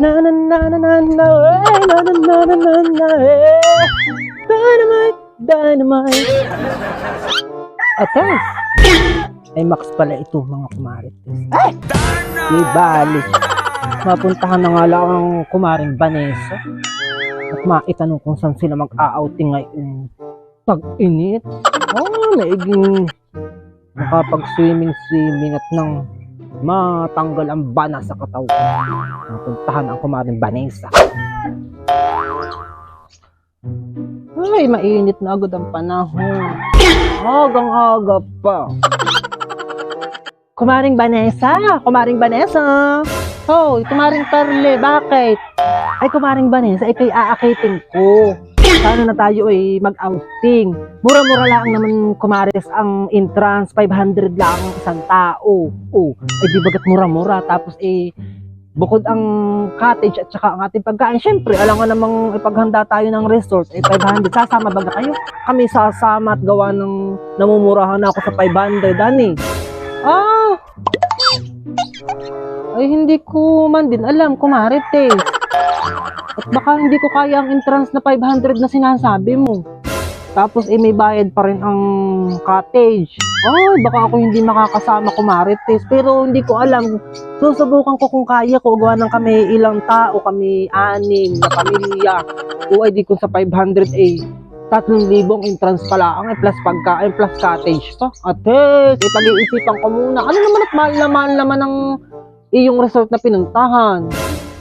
Na na na na na na eh, na na na na na na eh. Dynamite, dynamite. Ay Max pala ito mga kumarites. Ay! Di bali. Mapuntahan na nga lang ang kumaring Vanessa. At maitanong kung saan sila mag-a-outing ngayon. Pag-init. Oh, naiging makapag-swimming-swimming at nang matanggal ang bana sa katawan. Mapuntahan ang kumaring Vanessa. Ay, mainit na agad ang panahon. Agang-aga pa. Kumaring Vanessa! Kumaring Vanessa! Oh, kumaring Perle, bakit? Ay, kumaring Vanessa, ay kay aakitin ko. Sana na tayo ay mag-outing. Mura-mura lang naman kumaris ang entrance, 500 lang ang isang tao. Oh, ay di bagat mura-mura. Tapos eh, bukod ang cottage at saka ang ating pagkain, syempre, alam nga namang ipaghanda tayo ng resort, eh 500. Sasama ba kayo? Kami sasama at gawa ng namumurahan na ako sa 500, Dani. Ah! Ay, hindi ko man din alam, kumarites. At baka hindi ko kaya ang entrance na 500 na sinasabi mo. Tapos eh, may bayad pa rin ang cottage. Ay, baka ako hindi makakasama kumarites. Pero hindi ko alam. Susubukan ko kung kaya ko. Gawa ng kami ilang tao, kami anim na pamilya. O ay di ko sa 500 eh. 3,000 entrance pala ang eh, plus pagkain, plus cottage pa. Ate, eh, pag-iisipan ko muna. Ano naman at mahal na mahal naman ang iyong resort na pinuntahan.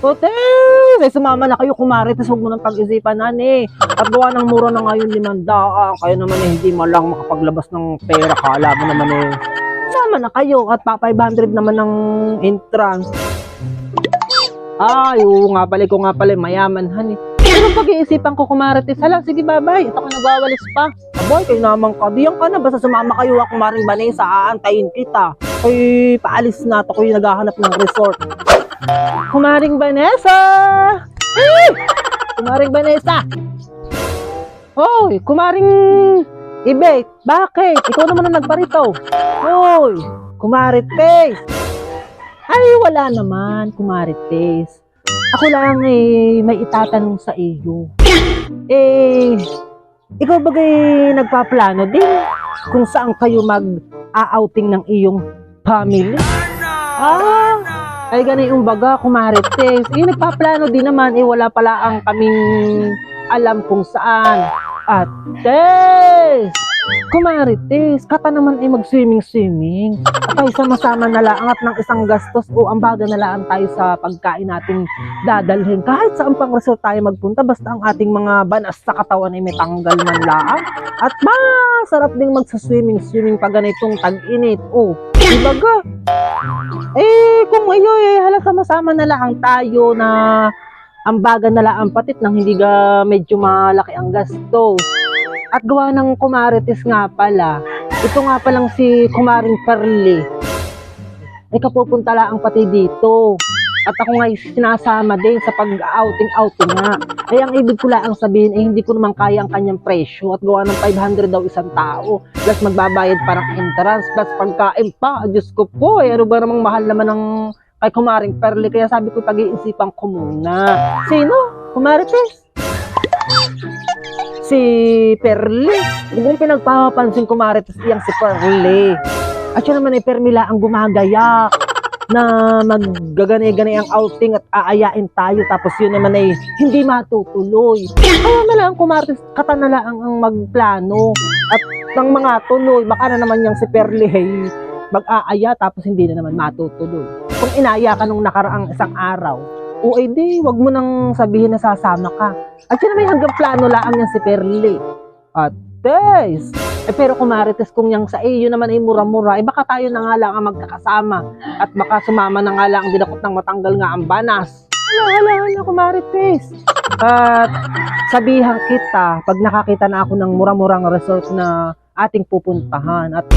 Ate, eh, sumama na kayo kumari, tapos huwag mo nang pag-isipan nani. At gawa ng mura na ngayon limandaan. Kayo naman eh, hindi man lang makapaglabas ng pera. Kala mo naman eh. Sama na kayo at pa 500 naman ng entrance. Ay, oo nga pala, ko nga pala, mayaman, honey. Pero pag-iisipan ko kumarites, hala, sige babay, ito ko nagwawalis pa. Aboy, kayo naman ka, diyan ka na, basta sumama kayo ako maring Vanessa, aantayin kita. Ay, paalis na, ako yung naghahanap ng resort. Kumaring Vanessa! Ay! Kumaring Vanessa! Hoy, kumaring Ibe, bakit? Ikaw naman ang nagparito. Hoy, kumarites! Ay, wala naman, kumarites. Ako lang eh, may itatanong sa iyo. Eh, ikaw bagay nagpaplano din kung saan kayo mag-outing ng iyong family? Ah, ay ganun yung baga, kumarites. Eh, nagpaplano din naman, eh wala pala ang kaming alam kung saan. At, tes! Kumarites, kata naman ay mag-swimming-swimming. At tayo sama-sama na lang at ng isang gastos o ang baga na lang tayo sa pagkain natin dadalhin. Kahit saan pang resort tayo magpunta, basta ang ating mga banas sa katawan ay may tanggal man lang. At ba, sarap ding magsa-swimming-swimming pag ganitong tag-init. Oh, ibaga. Eh, kung iyo eh, hala sama-sama na lang tayo na ang baga na lang ang patit nang hindi ga medyo malaki ang gastos. At gawa ng kumarites nga pala, ito nga palang si Kumaring Perli. Ay kapupunta lang ang pati dito. At ako nga sinasama din sa pag-outing-outing nga. Ay ang ibig ko lang sabihin ay hindi ko naman kaya ang kanyang presyo at gawa ng 500 daw isang tao. Plus magbabayad parang entrance, plus pagkain pa. Diyos ko po, eh, ano ba namang mahal naman ng kay Kumaring Perli. Kaya sabi ko pag-iisipan ko muna. Sino? Kumarites? si Perli. Kung pinagpapansin ko Marites iyang si Perli. At siya naman ay Permila ang gumagaya na maggagani-gani ang outing at aayain tayo tapos yun naman ay hindi matutuloy. Kaya na lang kumartis kata na lang ang magplano at ng mga tuloy baka na naman yung si Perli ay mag-aaya tapos hindi na naman matutuloy. Kung inaya ka nung nakaraang isang araw, o ay di, wag mo nang sabihin na sasama ka. At yun na may hanggang plano lang yan si Perli. At Tes! Eh pero kumarites kung yang sa iyo naman ay mura-mura, eh baka tayo na nga lang ang magkakasama. At baka sumama na nga lang ang dinakot ng matanggal nga ang banas. Hala, hala, hala, kumarites. At sabihan kita, pag nakakita na ako ng mura-murang resort na ating pupuntahan at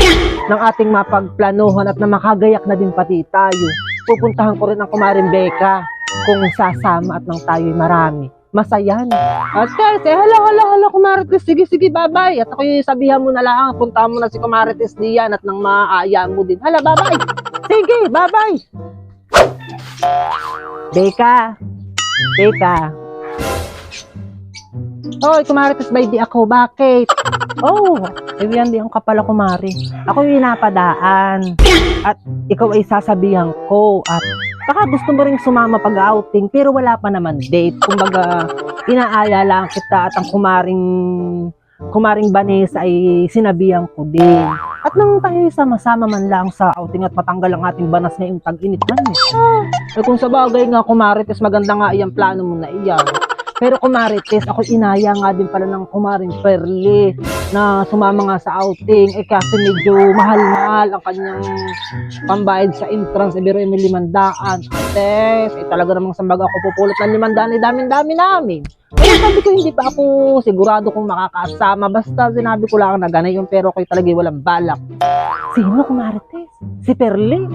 ng ating mapagplanuhan at na makagayak na din pati tayo. Pupuntahan ko rin ang kumaring Becca kung sasama at nang tayo'y marami. Masaya na. At guys, eh, hala, hala, hala, Kumarites, sige, sige, bye-bye. At ako yung sabihan mo na lang, punta mo na si Kumarites diyan at nang maaaya mo din. Hala, bye-bye. Sige, bye-bye. Beka, Teka. Hoy, kumarites ba di ako? Bakit? Oh, eh yan di ang kapala kumari. Ako yung napadaan. At ikaw ay sasabihan ko. At baka gusto mo rin sumama pag-outing pero wala pa naman date. Kumbaga, inaaya lang kita at ang kumaring kumaring Vanessa ay sinabihan ko din. At nang tayo sama-sama man lang sa outing at matanggal ang ating banas ngayong tag-init man eh. Eh kung sa bagay nga kumarites, maganda nga iyang plano mo na iyan. Pero kumarites, ako inaya nga din pala ng kumaring Perli na sumama nga sa outing. Eh kasi medyo mahal-mahal ang kanyang pambayad sa entrance. Eh biro may limandaan. Ates, eh talaga namang sa baga ako pupulot ng limandaan. Eh dami-dami namin. Kaya sabi ko hindi pa ako sigurado kung makakasama. Basta sinabi ko lang na ganay yung pero ko'y talaga walang balak. Sino kumarites? Si Perli.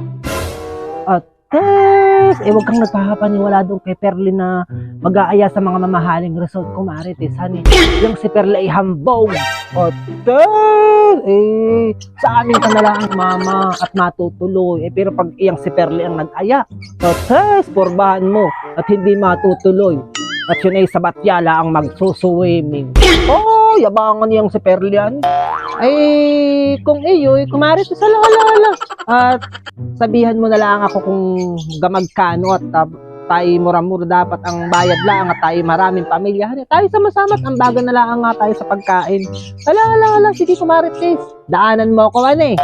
Ates, eh wag kang nagpapaniwala doon kay Perli na mag-aaya sa mga mamahaling resort kumarites. Hani, yung si Perli ay hambog. Ates, eh sa amin ka na lang mama at matutuloy. Eh pero pag iyang si Perli ang nag-aya, Ates, porbahan mo at hindi matutuloy. At yun ay sa Batyala ang magsuswimming. Yabangan niyang si Perlian. Ay, kung iyo, kumari sa lalala. At sabihan mo na lang ako kung gamagkano at uh, tayo mura-mura dapat ang bayad lang at tayo maraming pamilya. Tayo sama-sama at ambagan na lang nga tayo sa pagkain. Ala, ala, sige kumarites. Daanan mo ako, ano eh.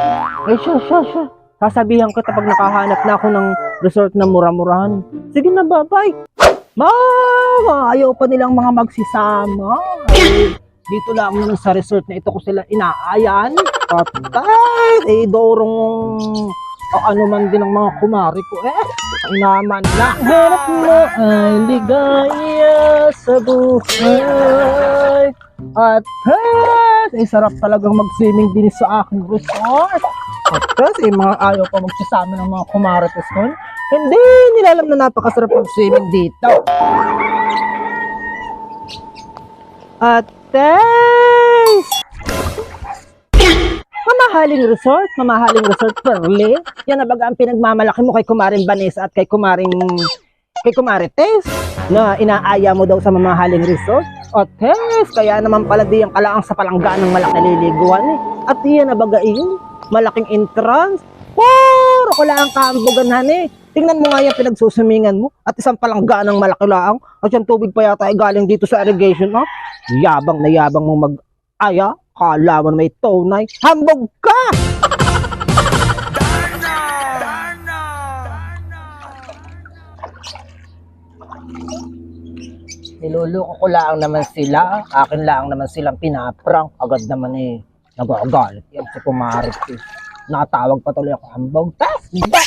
Eh, siya, siya, siya. Sasabihan ko kapag nakahanap na ako ng resort na mura-murahan. Sige na, bye-bye. Mama, ayaw pa nilang mga magsisama. Dito lang naman sa resort na ito ko sila inaayan. Patay, eh, dorong o ano man din ang mga kumari ko. Eh, inaman na. Harap mo ay ligaya sa buhay. At hey, eh, sarap talagang mag-swimming din sa aking resort. At kasi mga ayaw pa magsasama ng mga kumarites ko. Hindi nila alam na napakasarap mag-swimming dito. At guys, mamahaling resort, mamahaling resort Perle. Yan na baga ang pinagmamalaki mo kay Kumaring Vanessa at kay Kumaring kay Kumarites na inaaya mo daw sa mamahaling resort. At yes, kaya naman pala di ang kalaang sa palanggaan ng malaki naliliguan eh. At iyan na baga iyon, malaking entrance. Ko lang kaambugan eh. Tingnan mo nga yung pinagsusumingan mo at isang palanggaan ng malaki laang at yung tubig pa yata ay galing dito sa irrigation no? Yabang na yabang mo mag-aya, kala mo may tonay, hambog ka! Niluloko ko lang naman sila. Akin lang naman silang pinaprank. Agad naman eh. Nagagalit yan si Kumarit eh. Nakatawag pa tuloy ako hambog. Tas! Ba!